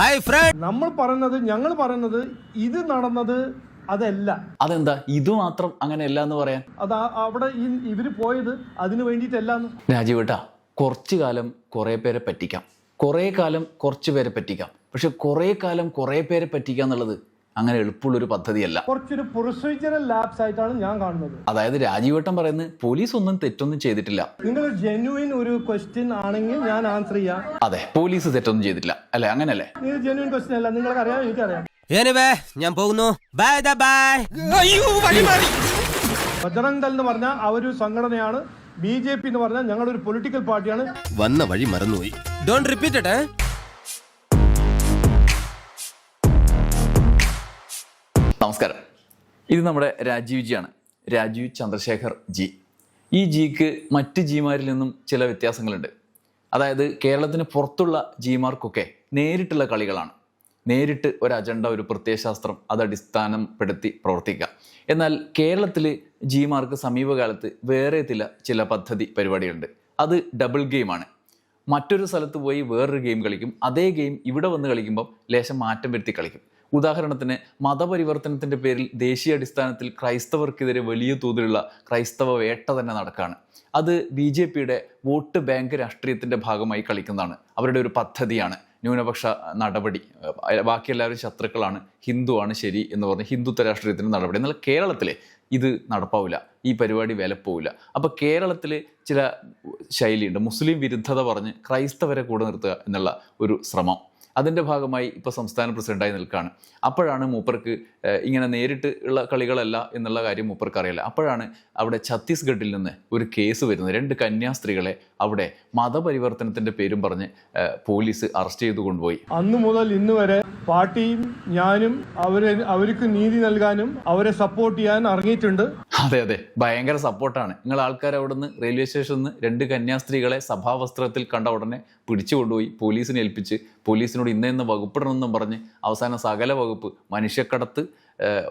Hi front നമ്മൾ പറയുന്നത് ഞങ്ങൾ പറയുന്നത് ഇത് നടന്നത് അതല്ല. അതെന്താ? ഇത് മാത്രം അങ്ങനെയല്ല എന്ന് പറയാൻ? അത് ആ- അവിടെ ഈ ഇവർ പോയത് അതിന് വേണ്ടിയിട്ടല്ലാന്ന്. രാജീവേട്ടാ കുറച്ചു കാലം കുറേ പേരെ പറ്റിക്കാം. കുറേ കാലം കുറച്ച് പേരെ പറ്റിക്കാം. പക്ഷെ കുറേ കാലം കുറേ പേരെ പറ്റിക്കുക എന്നുള്ളത് അങ്ങനെ എളുപ്പമുള്ളൊരു പദ്ധതിയല്ല. കുറച്ചൊരു പ്രൊസീജിയറൽ ലാബ്സ് ആയിട്ടാണ് ഞാൻ കാണുന്നത്. അതായത് രാജീവട്ടം പറയുന്നത് പോലീസ് ഒന്നും തെറ്റൊന്നും ചെയ്തിട്ടില്ല. നിങ്ങൾ ജെന്യുവിൻ ഒരു ക്വസ്റ്റ്യൻ ആണെങ്കിൽ ഞാൻ ആൻസർ ചെയ്യാം. അതെ പോലീസ് തെറ്റൊന്നും ചെയ്തിട്ടില്ല. അല്ലെ അങ്ങനല്ലേ ഇത് ജെന്യുവിൻ ക്വസ്റ്റ്യൻ അല്ല നിങ്ങൾക്ക് അറിയാം എനിക്കറിയാം. എനിവേ ഞാൻ പോകുന്നു. ബൈ ബൈ ബജറംഗ് ദൾ എന്ന് പറഞ്ഞാൽ ഒരു സംഘടനയാണ്. ബി ജെ പി എന്ന് പറഞ്ഞാൽ ഞങ്ങളൊരു പൊളിറ്റിക്കൽ പാർട്ടിയാണ് വന്ന വഴി മറന്നുപോയി. ഡോണ്ട് റിപ്പീറ്റ് നമസ്കാരം. ഇത് നമ്മുടെ രാജീവ് ജിയാണ്. രാജീവ് ചന്ദ്രശേഖർ ജി. ഈ ജിക്ക് മറ്റ് ജിമാരിൽ നിന്നും ചില വ്യത്യാസങ്ങളുണ്ട്. അതായത് കേരളത്തിന് പുറത്തുള്ള ജിമാർക്കൊക്കെ നേരിട്ടുള്ള കളികളാണ്. നേരിട്ട് ഒരു അജണ്ട ഒരു പ്രത്യയശാസ്ത്രം അത് അടിസ്ഥാനപ്പെടുത്തി പ്രവർത്തിക്കുക. എന്നാൽ കേരളത്തിൽ ജിമാർക്ക് സമീപകാലത്ത് വേറെ ചില ചില പദ്ധതി പരിപാടികളുണ്ട്. അത് ഡബിൾ ഗെയിമാണ്. മറ്റൊരു സ്ഥലത്ത് പോയി വേറൊരു ഗെയിം കളിക്കും. അതേ ഗെയിം ഇവിടെ വന്ന് കളിക്കുമ്പം ലേശം മാറ്റം വരുത്തി കളിക്കും. ഉദാഹരണത്തിന് മതപരിവർത്തനത്തിന്റെ പേരിൽ ദേശീയ അടിസ്ഥാനത്തിൽ ക്രൈസ്തവർക്കെതിരെ വലിയ തോതിലുള്ള ക്രൈസ്തവ വേട്ട തന്നെ നടക്കുകയാണ് അത് ബി ജെ പിയുടെ വോട്ട് ബാങ്ക് രാഷ്ട്രീയത്തിന്റെ ഭാഗമായി കളിക്കുന്നതാണ്. അവരുടെ ഒരു പദ്ധതിയാണ്. ന്യൂനപക്ഷ നടപടി. ബാക്കി എല്ലാവരും ശത്രുക്കളാണ്. ഹിന്ദുവാണ് ശരി എന്ന് പറഞ്ഞ് ഹിന്ദുത്വ രാഷ്ട്രീയത്തിന്റെ നടപടി. എന്നാൽ കേരളത്തിലെ ഇത് നടപ്പാവില്ല. ഈ പരിപാടി വിലപ്പോവില്ല അപ്പോൾ കേരളത്തിൽ ചില ശൈലിയുണ്ട്. മുസ്ലിം വിരുദ്ധത പറഞ്ഞ് ക്രൈസ്തവരെ കൂടെ നിർത്തുക എന്നുള്ള ഒരു ശ്രമം. അതിന്റെ ഭാഗമായി ഇപ്പോൾ സംസ്ഥാന പ്രസിഡന്റായി നിൽക്കുകയാണ് അപ്പോഴാണ് മൂപ്പർക്ക് ഇങ്ങനെ നേരിട്ട് ഉള്ള കളികളല്ല എന്നുള്ള കാര്യം മൂപ്പർക്ക് അറിയില്ല. അപ്പോഴാണ് അവിടെ ഛത്തീസ്ഗഡിൽ നിന്ന് ഒരു കേസ് വരുന്നത്. രണ്ട് കന്യാസ്ത്രീകളെ അവിടെ മതപരിവർത്തനത്തിന്റെ പേരും പറഞ്ഞ് പോലീസ് അറസ്റ്റ് ചെയ്തു കൊണ്ടുപോയി. അന്ന് മുതൽ ഇന്ന് വരെ പാർട്ടിയും ഞാനും അവരെ അവർക്ക് നീതി നൽകാനും അവരെ സപ്പോർട്ട് ചെയ്യാൻ ഇറങ്ങിയിട്ടുണ്ട്. അതെ അതെ. ഭയങ്കര സപ്പോർട്ടാണ് നിങ്ങൾ ആൾക്കാർ അവിടെ നിന്ന് റെയിൽവേ സ്റ്റേഷനിൽ നിന്ന് രണ്ട് കന്യാസ്ത്രീകളെ സഭാവസ്ത്രത്തിൽ കണ്ട ഉടനെ പിടിച്ചു കൊണ്ടുപോയി പോലീസിനെ ഏൽപ്പിച്ച് പോലീസിനോട് ഇന്ന ഇന്ന് വകുപ്പിടണമെന്നും പറഞ്ഞ് അവസാനം സകല വകുപ്പ് മനുഷ്യക്കടത്ത്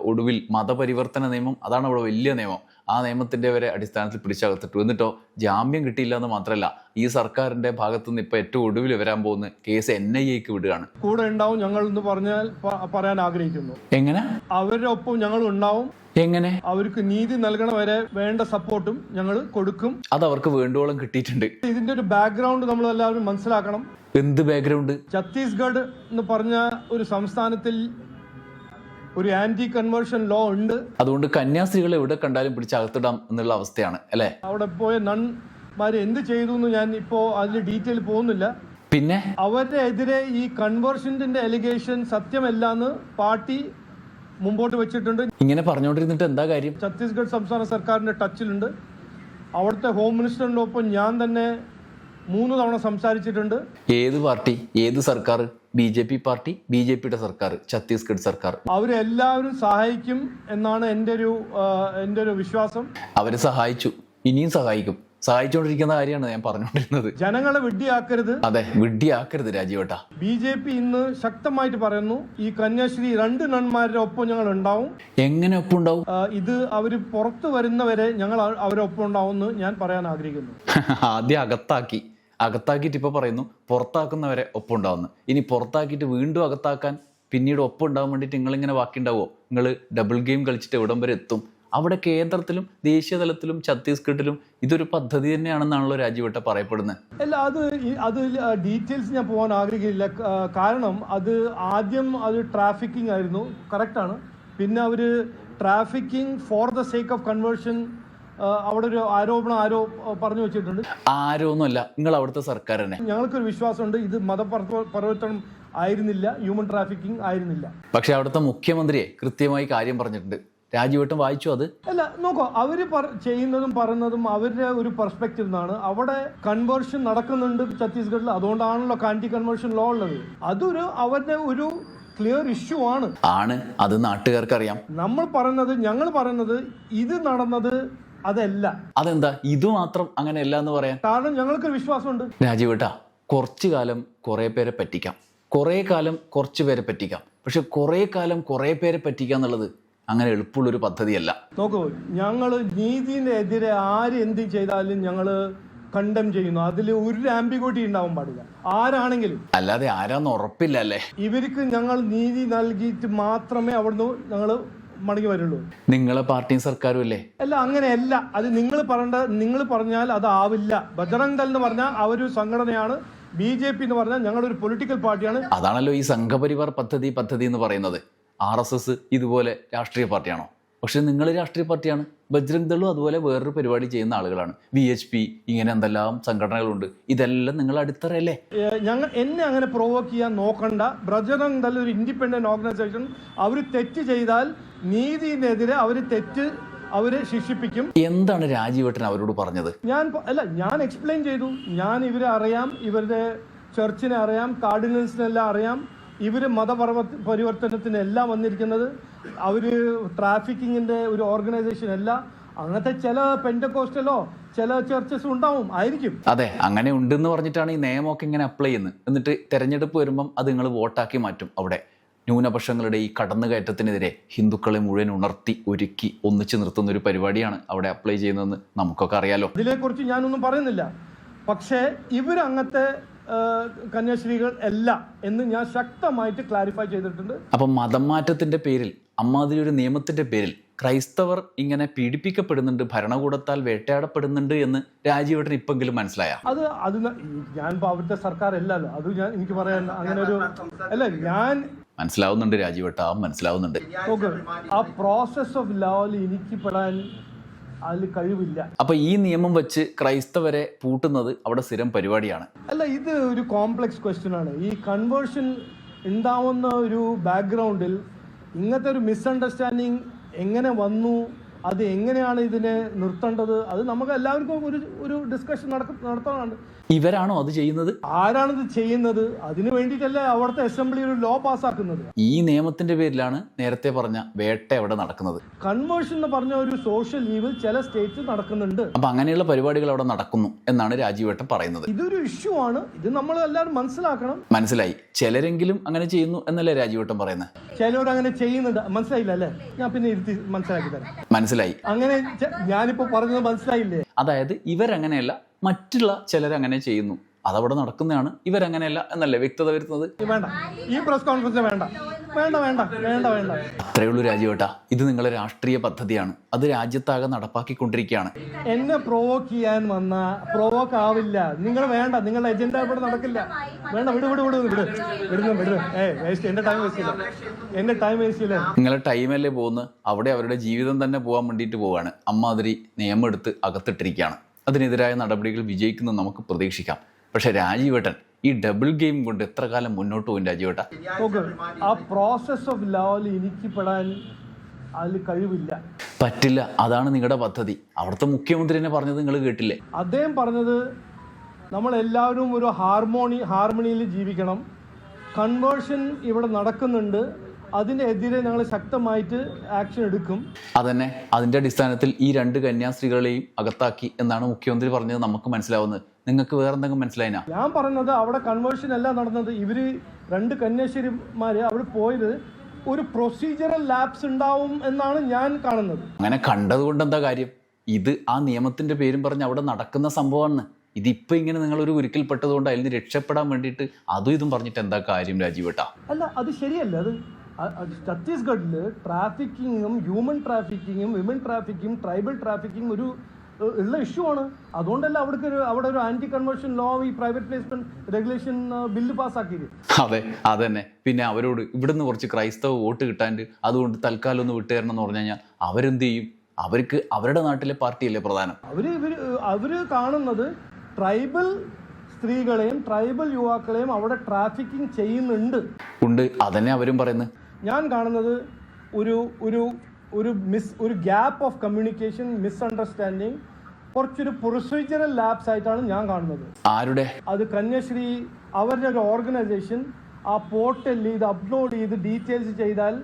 ഒടുവിൽ മതപരിവർത്തന നിയമം അതാണ് അവിടെ വലിയ നിയമം. ആ നിയമത്തിന്റെ വരെ അടിസ്ഥാനത്തിൽ പിടിച്ചകത്തിട്ടു. എന്നിട്ടോ ജാമ്യം കിട്ടിയില്ല എന്ന് മാത്രമല്ല ഈ സർക്കാരിന്റെ ഭാഗത്തു നിന്ന് ഇപ്പൊ ഏറ്റവും ഒടുവിൽ വരാൻ പോകുന്ന കേസ് എൻ ഐ എക്ക് വിടുകയാണ്. കൂടെ ഉണ്ടാവും ഞങ്ങൾ എന്ന് പറഞ്ഞാൽ പറയാൻ ആഗ്രഹിക്കുന്നു. എങ്ങനെ? അവരുടെ ഒപ്പം ഞങ്ങൾ ഉണ്ടാവും. എങ്ങനെ? അവർക്ക് നീതി നൽകണ വരെ വേണ്ട സപ്പോർട്ടും ഞങ്ങൾ കൊടുക്കും. അത് അവർക്ക് വേണ്ടുവോളം കിട്ടിയിട്ടുണ്ട്. ഇതിന്റെ ഒരു ബാക്ക്ഗ്രൗണ്ട് നമ്മൾ എല്ലാവരും മനസ്സിലാക്കണം. എന്ത് ബാക്ക്ഗ്രൗണ്ട് ഛത്തീസ്ഗഡ് എന്ന് പറഞ്ഞ ഒരു സംസ്ഥാനത്തിൽ ഒരു ആന്റി കൺവേർഷൻ ലോ ഉണ്ട്. അതുകൊണ്ട് കന്യാസ്ത്രീകളെ എവിടെ കണ്ടാലും പിടിച്ച് അകത്തിടാം എന്നുള്ള അവസ്ഥയാണ് അല്ലേ? അവിടെ പോയ നൺമാര് എന്ത് ചെയ്തു എന്ന് ഞാൻ ഇപ്പോ അതിൽ ഡീറ്റെയിൽ പോകുന്നില്ല. പിന്നെ? അവരുടെ എതിരെ ഈ കൺവേർഷന്റെ എലിഗേഷൻ സത്യമല്ല എന്ന് പാർട്ടി മുമ്പോട്ട് വെച്ചിട്ടുണ്ട്. ഇങ്ങനെ പറഞ്ഞുകൊണ്ടിരുന്നിട്ട് എന്താ കാര്യം? ഛത്തീസ്ഗഡ് സംസ്ഥാന സർക്കാരിന്റെ ടച്ചിലുണ്ട് അവിടുത്തെ ഹോം മിനിസ്റ്ററിന്റെ ഒപ്പം ഞാൻ തന്നെ മൂന്ന് തവണ സംസാരിച്ചിട്ടുണ്ട്. ഏത് പാർട്ടി? ഏത് സർക്കാർ? B J P party B J പിയുടെ സർക്കാർ ഛത്തീസ്ഗഡ് സർക്കാർ. അവരെല്ലാവരും സഹായിക്കും എന്നാണ് എന്റെ ഒരു എന്റെ എന്റെ ഒരു വിശ്വാസം. അവരെ സഹായിച്ചു. ഇനിയും സഹായിക്കും. സഹായിച്ചുകൊണ്ടിരിക്കുന്ന കാര്യമാണ് ഞാൻ പറഞ്ഞുകൊണ്ടിരുന്നത് ജനങ്ങളെ വിഡ്ഢിയാക്കരുത്. അതെ വിഡ്ഢിയാക്കരുത് രാജീവട്ട. ബി ജെ പി ഇന്ന് ശക്തമായിട്ട് പറയുന്നു ഈ കന്യാശ്രീ രണ്ട് നന്മാരുടെ ഒപ്പം ഞങ്ങൾ ഉണ്ടാവും. എങ്ങനെ ഒപ്പം ഉണ്ടാവും? ഇത് അവർ പുറത്തു വരുന്നവരെ ഞങ്ങൾ അവരൊപ്പം ഉണ്ടാവും എന്ന് ഞാൻ പറയാൻ ആഗ്രഹിക്കുന്നു. ആദ്യം അകത്താക്കി. അകത്താക്കിയിട്ട് ഇപ്പോൾ പറയുന്നു പുറത്താക്കുന്നവരെ ഒപ്പുണ്ടാവുന്നു. ഇനി പുറത്താക്കിയിട്ട് വീണ്ടും അകത്താക്കാൻ പിന്നീട് ഒപ്പുണ്ടാകാൻ വേണ്ടിയിട്ട് നിങ്ങളിങ്ങനെ ബാക്കിയുണ്ടാവുമോ നിങ്ങൾ ഡബിൾ ഗെയിം കളിച്ചിട്ട് എവിടം വരെ എത്തും? അവിടെ കേന്ദ്രത്തിലും ദേശീയ തലത്തിലും ഛത്തീസ്ഗഡിലും ഇതൊരു പദ്ധതി തന്നെയാണെന്നാണല്ലോ രാജ്യവിട്ട പറയപ്പെടുന്നത് അല്ല അത് അത് ഡീറ്റെയിൽസ് ഞാൻ പോകാൻ ആഗ്രഹിക്കില്ല. കാരണം അത് ആദ്യം അത് ട്രാഫിക്കിംഗ് ആയിരുന്നു. കറക്റ്റാണ് പിന്നെ അവർ trafficking for the sake of conversion അവിടെ ഒരു ആരോപണം ആരോ പറഞ്ഞു വെച്ചിട്ടുണ്ട്. ആരോന്നല്ല നിങ്ങൾ അവിടുത്തെ സർക്കാർ തന്നെ. ഞങ്ങൾക്കൊരു വിശ്വാസമുണ്ട് ഇത് മതപരിവർത്തനം ആയിരുന്നില്ല ഹ്യൂമൻ ട്രാഫിക്കിംഗ് ആയിരുന്നില്ല. പക്ഷെ അവിടുത്തെ മുഖ്യമന്ത്രിയെ കൃത്യമായി കാര്യം പറഞ്ഞിട്ടുണ്ട്. രാജ്യവട്ടം വായിച്ചു അത്? അല്ല നോക്കോ അവർ ചെയ്യുന്നതും പറയുന്നതും അവരുടെ ഒരു പെർസ്പെക്റ്റീവ് നിന്നാണ് അവിടെ കൺവേർഷൻ നടക്കുന്നുണ്ട് ഛത്തീസ്ഗഡിൽ അതുകൊണ്ടാണല്ലോ കാന്റി കൺവേർഷൻ ലോ ഉള്ളത്. അതൊരു അവരുടെ ഒരു ക്ലിയർ ഇഷ്യൂ ആണ്. ആണ് അത് നാട്ടുകാർക്ക് അറിയാം നമ്മൾ പറയുന്നത് ഞങ്ങൾ പറയുന്നത് ഇത് നടന്നത് അതല്ല. അതെന്താ? ഇത് മാത്രം അങ്ങനെയല്ല എന്ന് പറയാൻ? കാരണം ഞങ്ങൾക്ക് വിശ്വാസമുണ്ട്. രാജീവേട്ടാ കുറച്ചു കാലം കുറേ പേരെ പറ്റിക്കാം. കുറേ കാലം കുറച്ച് പേരെ പറ്റിക്കാം. പക്ഷെ കുറേ കാലം കുറേ പേരെ പറ്റിക്കുക എന്നുള്ളത് അങ്ങനെ എളുപ്പമുള്ളൊരു പദ്ധതിയല്ല. നോക്കൂ ഞങ്ങൾ നീതിനെതിരെ ആര് എന്ത് ചെയ്താലും ഞങ്ങൾ കണ്ടം ചെയ്യുന്നു. അതിൽ ഒരു ആംബിഗോട്ടി ഉണ്ടാവാൻ പാടില്ല. ആരാണെങ്കിലും. അല്ലാതെ ആരാന്ന് ഉറപ്പില്ല അല്ലേ? ഇവർക്ക് ഞങ്ങൾ നീതി നൽകിയിട്ട് മാത്രമേ അവിടുന്ന് ഞങ്ങൾ മടങ്ങി വരുള്ളൂ. നിങ്ങളെ പാർട്ടിയും സർക്കാരും അല്ലേ? അല്ല അങ്ങനെയല്ല. അത് നിങ്ങൾ പറയേണ്ട നിങ്ങൾ പറഞ്ഞാൽ അത് ആവില്ല. ബജറംഗ് ദൾ എന്ന് പറഞ്ഞാൽ ആ ഒരു സംഘടനയാണ്. ബി ജെ പി എന്ന് പറഞ്ഞാൽ ഞങ്ങളൊരു പൊളിറ്റിക്കൽ പാർട്ടിയാണ്. അതാണല്ലോ ഈ സംഘപരിവാർ പദ്ധതി പദ്ധതി എന്ന് പറയുന്നത്. ആർ എസ് എസ് ഇതുപോലെ രാഷ്ട്രീയ പാർട്ടിയാണോ? പക്ഷെ നിങ്ങൾ രാഷ്ട്രീയ പാർട്ടിയാണ്. ബജ്രംഗ് ദളും അതുപോലെ വേറൊരു പരിപാടി ചെയ്യുന്ന ആളുകളാണ്. വി എച്ച് പി ഇങ്ങനെ എന്തെല്ലാം സംഘടനകളുണ്ട്. ഇതെല്ലാം നിങ്ങൾ അടിത്തറയല്ലേ? ഞങ്ങൾ എന്നെ അങ്ങനെ പ്രൊവോക്ക് ചെയ്യാൻ നോക്കണ്ട. ബ്രജരംഗ് ദൾ ഒരു ഇൻഡിപെൻഡന്റ് ഓർഗനൈസേഷൻ അവർ തെറ്റ് ചെയ്താൽ നീതിനെതിരെ അവർ തെറ്റ് അവരെ ശിക്ഷിപ്പിക്കും. എന്താണ് രാജീവേട്ടൻ അവരോട് പറഞ്ഞത്? ഞാൻ അല്ല ഞാൻ എക്സ്പ്ലെയിൻ ചെയ്തു. ഞാൻ ഇവരെ അറിയാം. ഇവരുടെ ചർച്ചിനെ അറിയാം. കാർഡിനൽസിനെല്ലാം അറിയാം. ഇവർ മതപർവ പരിവർത്തനത്തിനെല്ലാം വന്നിരിക്കുന്നത് അവർ ട്രാഫിക്കിങ്ങിന്റെ ഒരു ഓർഗനൈസേഷൻ അല്ല. അങ്ങനത്തെ ചില പെൻഡക്കോസ്റ്റലോ ചില ചർച്ചസ് ഉണ്ടാവും ആയിരിക്കും. അതെ അങ്ങനെ ഉണ്ടെന്ന് പറഞ്ഞിട്ടാണ് ഈ നിയമമൊക്കെ ഇങ്ങനെ അപ്ലൈ ചെയ്യുന്നത്. എന്നിട്ട് തെരഞ്ഞെടുപ്പ് വരുമ്പം അത് നിങ്ങൾ വോട്ടാക്കി മാറ്റും അവിടെ. ന്യൂനപക്ഷങ്ങളുടെ ഈ കടന്നുകയറ്റത്തിനെതിരെ ഹിന്ദുക്കളെ മുഴുവൻ ഉണർത്തി ഒരുക്കി ഒന്നിച്ചു നിർത്തുന്ന ഒരു പരിപാടിയാണ് അവിടെ അപ്ലൈ ചെയ്യുന്നതെന്ന് നമുക്കൊക്കെ അറിയാലോ. ഇതിനെക്കുറിച്ച് ഞാനൊന്നും പറയുന്നില്ല. പക്ഷേ ഇവരങ്ങനത്തെ ഏഹ്, കന്യാസ്ത്രീകൾ അല്ല എന്ന് ഞാൻ ശക്തമായിട്ട് ക്ലാരിഫൈ ചെയ്തിട്ടുണ്ട്. അപ്പം മതം മാറ്റത്തിന്റെ പേരിൽ അമ്മാതിരി ഒരു നിയമത്തിന്റെ പേരിൽ ക്രൈസ്തവർ ഇങ്ങനെ പീഡിപ്പിക്കപ്പെടുന്നുണ്ട് ഭരണകൂടത്താൽ വേട്ടയാടപ്പെടുന്നുണ്ട് എന്ന് രാജീവേട്ടൻ ഇപ്പെങ്കിലും മനസ്സിലായ? അത് അത് ഞാൻ അവിടുത്തെ സർക്കാർ അല്ലല്ലോ അത് ഞാൻ എനിക്ക് പറയാൻ അങ്ങനെ ഒരു അല്ല ഞാൻ മനസ്സിലാവുന്നുണ്ട് രാജീവേട്ട മനസ്സിലാവുന്നുണ്ട്. ആ പ്രോസസ് ഓഫ് ലോയിൽ എനിക്ക് പെടാൻ അതിൽ കഴിവില്ല. അപ്പൊ ഈ നിയമം വെച്ച് ക്രൈസ്തവരെ പൂട്ടുന്നത് അവിടെ സ്ഥിരം പരിപാടിയാണ്. അല്ല ഇത് ഒരു കോംപ്ലക്സ് ക്വസ്റ്റ്യൻ ആണ്. ഈ കൺവേർഷൻ ഉണ്ടാവുന്ന ഒരു ബാക്ക്ഗ്രൗണ്ടിൽ ഇങ്ങനത്തെ ഒരു മിസ്അണ്ടർസ്റ്റാൻഡിങ് എങ്ങനെ വന്നു? അത് എങ്ങനെയാണ് ഇതിനെ നിർത്തേണ്ടത്? അത് നമുക്ക് എല്ലാവർക്കും ഒരു ഒരു ഡിസ്കഷൻ നടക്ക നടത്താനുണ്ട്. ഇവരാണോ അത് ചെയ്യുന്നത്? ആരാണിത് ചെയ്യുന്നത്? അതിനു വേണ്ടിയിട്ടല്ലേ അവിടുത്തെ അസംബ്ലി ഒരു ലോ പാസ്സാക്കുന്നത്? ഈ നിയമത്തിന്റെ പേരിലാണ് നേരത്തെ പറഞ്ഞ വേട്ട അവിടെ നടക്കുന്നത്. കൺവേർഷൻ എന്ന് പറഞ്ഞ ഒരു സോഷ്യൽ ഈവിൽ ചില സ്റ്റേറ്റ്സ് നടക്കുന്നുണ്ട്. അപ്പൊ അങ്ങനെയുള്ള പരിപാടികൾ അവിടെ നടക്കുന്നു എന്നാണ് രാജീവേട്ടൻ പറയുന്നത്. ഇതൊരു ഇഷ്യൂ ആണ്. ഇത് നമ്മൾ എല്ലാവരും മനസ്സിലാക്കണം. മനസ്സിലായി. ചിലരെങ്കിലും അങ്ങനെ ചെയ്യുന്നു എന്നല്ലേ രാജീവേട്ടൻ പറയുന്നത്? ചിലവർ അങ്ങനെ ചെയ്യുന്നുണ്ട്. മനസ്സിലായില്ല അല്ലേ? ഞാൻ പിന്നെ ഇരുത്തി മനസ്സിലാക്കി തരാം. മനസ്സിലായി. അങ്ങനെ ഞാനിപ്പോ പറഞ്ഞത് മനസ്സിലായില്ലേ? അതായത് ഇവരങ്ങനെയല്ല മറ്റുള്ള ചിലരങ്ങനെ ചെയ്യുന്നു. അതവിടെ നടക്കുന്നതാണ്. ഇവരങ്ങനെയല്ല എന്നല്ലേ വ്യക്തത അത്രയുള്ളൂ വേണ്ട. ഈ പ്രസ് കോൺഫറൻസ് വേണ്ട. വേണ്ട വേണ്ട വേണ്ട വേണ്ട. അത്രയേ ഉള്ളൂ രാജീവേട്ടാ ഇത് നിങ്ങളെ രാഷ്ട്രീയ പദ്ധതിയാണ്. അത് രാജ്യത്താകെ നടപ്പാക്കിക്കൊണ്ടിരിക്കുകയാണ്. എന്നെ പ്രൊവോക്ക് ചെയ്യാൻ വന്ന പ്രൊവോക്ക് ആവില്ല. നിങ്ങൾ വേണ്ട നിങ്ങളുടെ എജൻഡ ഇവിടെ നടക്കില്ല. വേണ്ട വിട് വിട് വിട് വിട്. വിടുന്നു വിടുന്നു. ഏ വേസ്റ്റ് എന്റെ ടൈം വേസ്റ്റ് ചെയ്യില്ല എന്റെ ടൈം വേസ്റ്റ് ചെയ്യില്ല നിങ്ങളെ ടൈമല്ലേ പോകുന്നത്? അവിടെ അവരുടെ ജീവിതം തന്നെ പോകാൻ വേണ്ടിയിട്ട് പോവാണ്. അമ്മാതിരി നിയമം എടുത്ത് അകത്തിട്ടിരിക്കുകയാണ്. അതിനെതിരായ നടപടികൾ വിജയിക്കുന്നു നമുക്ക് പ്രതീക്ഷിക്കാം. പക്ഷെ രാജീവേട്ടൻ ഈ ഡബിൾ ഗെയിം കൊണ്ട് എത്ര കാലം മുന്നോട്ട് പോകും രാജീവേട്ട? ആ പ്രോസസ് ഓഫ് ലോ എനിക്ക് പെടാൻ അതിൽ കഴിവില്ല. പറ്റില്ല. അതാണ് നിങ്ങളുടെ പദ്ധതി. അവിടുത്തെ മുഖ്യമന്ത്രി തന്നെ പറഞ്ഞത് നിങ്ങൾ കേട്ടില്ലേ? അദ്ദേഹം പറഞ്ഞത് നമ്മൾ എല്ലാവരും ഒരു ഹാർമോണി ഹാർമണിയിൽ ജീവിക്കണം. കൺവേർഷൻ ഇവിടെ നടക്കുന്നുണ്ട്. അതിനെതിരെ ഞങ്ങൾ ശക്തമായിട്ട് ആക്ഷൻ എടുക്കും. അതന്നെ. അതിന്റെ അടിസ്ഥാനത്തിൽ ഈ രണ്ട് കന്യാസ്ത്രീകളെയും അകത്താക്കി എന്നാണ് മുഖ്യമന്ത്രി പറഞ്ഞത് നമുക്ക് മനസ്സിലാവുന്നത്. നിങ്ങൾക്ക് വേറെ എന്തെങ്കിലും മനസ്സിലായിനാ? ഞാൻ പറഞ്ഞത് അവിടെ കൺവേർഷൻ അല്ല നടന്നത്. ഇവർ രണ്ട് കന്യാശ്വരിമാര് അവിടെ പോയത് ഒരു പ്രൊസീജിയറൽ ലാബ്സ് ഉണ്ടാവും എന്നാണ് ഞാൻ കാണുന്നത്. അങ്ങനെ കണ്ടതുകൊണ്ട് എന്താ കാര്യം? ഇത് ആ നിയമത്തിന്റെ പേരും പറഞ്ഞ് അവിടെ നടക്കുന്ന സംഭവമാണ്. ഇതിപ്പോ ഇങ്ങനെ നിങ്ങൾ നിങ്ങളൊരു ഉരുക്കിൽപ്പെട്ടതുകൊണ്ട് അതിൽ നിന്ന് രക്ഷപ്പെടാൻ വേണ്ടിയിട്ട് അതും ഇതും പറഞ്ഞിട്ട് എന്താ കാര്യം രാജീവേട്ടാ? അല്ല അത് ശരിയല്ല. അത് ഛത്തീസ്ഗഡിൽ ട്രാഫിക്കിങ്ങും ഹ്യൂമൻ ട്രാഫിക്കിങ്ങും വിമൻ ട്രാഫിക്കിങ്ങും ട്രൈബൽ ട്രാഫിക്കിങ് ഒരു ഉള്ള ഇഷ്യൂ ആണ്. അതുകൊണ്ടല്ല അവിടെ ഒരു അവിടെ ഒരു ആന്റി കൺവേർഷൻ ലോ ഈ പ്രൈവറ്റ് പ്ലേസ്മെന്റ് റെഗുലേഷൻ ബില്ല് പാസ്സാക്കിയത്. അതെ അതന്നെ. പിന്നെ അവരോട് ഇവിടുന്ന് കുറച്ച് ക്രൈസ്തവ വോട്ട് കിട്ടാണ്ട് അതുകൊണ്ട് തൽക്കാലം ഒന്ന് വിട്ടുതരണം എന്ന് പറഞ്ഞു കഴിഞ്ഞാൽ അവരെന്ത് ചെയ്യും? അവർക്ക് അവരുടെ നാട്ടിലെ പാർട്ടിയല്ലേ പ്രധാനം? അവർ ഇവർ അവർ കാണുന്നത് ട്രൈബൽ സ്ത്രീകളെയും ട്രൈബൽ യുവാക്കളെയും അവിടെ ട്രാഫിക്കിംഗ് ചെയ്യുന്നുണ്ട്. ഉണ്ട്. അതന്നെ അവരും പറയുന്നത്. ഞാൻ കാണുന്നത് ഒരു ഒരു ഒരു മിസ് ഒരു ഗ്യാപ്പ് ഓഫ് കമ്മ്യൂണിക്കേഷൻ മിസ്അണ്ടർസ്റ്റാൻഡിങ് കുറച്ചൊരു പ്രൊസീജിയറൽ ലാബ്സ് ആയിട്ടാണ് ഞാൻ കാണുന്നത്. ആരുടെ? അത് കന്യാശ്രീ അവരുടെ ഒരു ഓർഗനൈസേഷൻ ആ പോർട്ടലിൽ ഇത് അപ്ലോഡ് ചെയ്ത് ഡീറ്റെയിൽസ് ചെയ്താൽ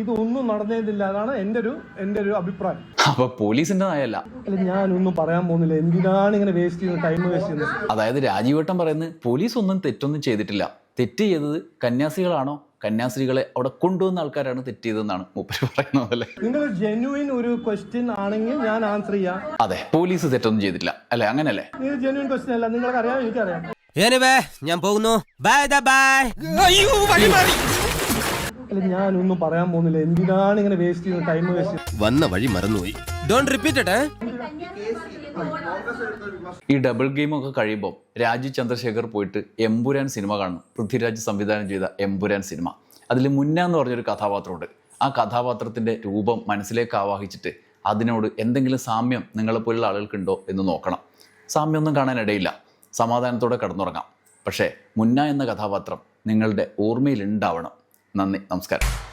ഇതൊന്നും നടന്നതില്ല എന്നാണ് എന്റെ ഒരു എന്റെ ഒരു അഭിപ്രായം. അപ്പൊ പോലീസിന്റെ നയല്ല. അല്ല ഞാനൊന്നും പറയാൻ പോകുന്നില്ല. എന്തിനാണ് ഇങ്ങനെ വേസ്റ്റ് ചെയ്യുന്നത്? ടൈം വേസ്റ്റ് ചെയ്യുന്നത്? അതായത് രാജീവട്ടം പറയുന്നത് പോലീസ് ഒന്നും തെറ്റൊന്നും ചെയ്തിട്ടില്ല. തെറ്റ് ചെയ്തത് കന്യാസികളാണോ കന്യാസ്ത്രീകളെ അവിടെ കൊണ്ടുവന്ന ആൾക്കാരാണ് തെറ്റ് ചെയ്തതെന്നാണ് മൂപ്പര് പറയുന്നത് അല്ലേ? നിങ്ങൾ ജെന്യൂൻ ഒരു ക്വസ്റ്റ്യൻ ആണെങ്കിൽ ഞാൻ ആൻസർ ചെയ്യാം. അതെ പോലീസ് തെറ്റൊന്നും ചെയ്തില്ല അല്ലെ അങ്ങനല്ലേ നിങ്ങൾ ജെന്യുവിൻ ക്വസ്റ്റ്യൻ അല്ല നിങ്ങൾക്ക് അറിയാം എനിക്കറിയാം. എനിവേ ഞാൻ പോകുന്നു. ബൈ ബൈ അയ്യോ വഴി മാറി. അല്ല ഞാനൊന്നും പറയാൻ പോകുന്നില്ല. എന്തിനാണ് ഇങ്ങനെ വേസ്റ്റ് ചെയ്യുന്നത്? ടൈം വേസ്റ്റ് വന്ന വഴി മറന്നുപോയി. ഡോണ്ട് റിപ്പീറ്റ് ഇറ്റ് ഈ ഡബിൾ ഗെയിമൊക്കെ കഴിയുമ്പോൾ രാജു ചന്ദ്രശേഖർ പോയിട്ട് എമ്പുരാൻ സിനിമ കാണും പൃഥ്വിരാജ് സംവിധാനം ചെയ്ത എമ്പുരാൻ സിനിമ. അതിൽ മുന്ന എന്ന് പറഞ്ഞൊരു കഥാപാത്രമുണ്ട്. ആ കഥാപാത്രത്തിന്റെ രൂപം മനസ്സിലേക്ക് ആവാഹിച്ചിട്ട് അതിനോട് എന്തെങ്കിലും സാമ്യം നിങ്ങളെപ്പോലുള്ള ആളുകൾക്കുണ്ടോ എന്ന് നോക്കണം. സാമ്യമൊന്നും കാണാനിടയില്ല. സമാധാനത്തോടെ കടന്നുറങ്ങാം. പക്ഷേ മുന്ന എന്ന കഥാപാത്രം നിങ്ങളുടെ ഓർമ്മയിലുണ്ടാവണം. നന്ദി. നമസ്കാരം.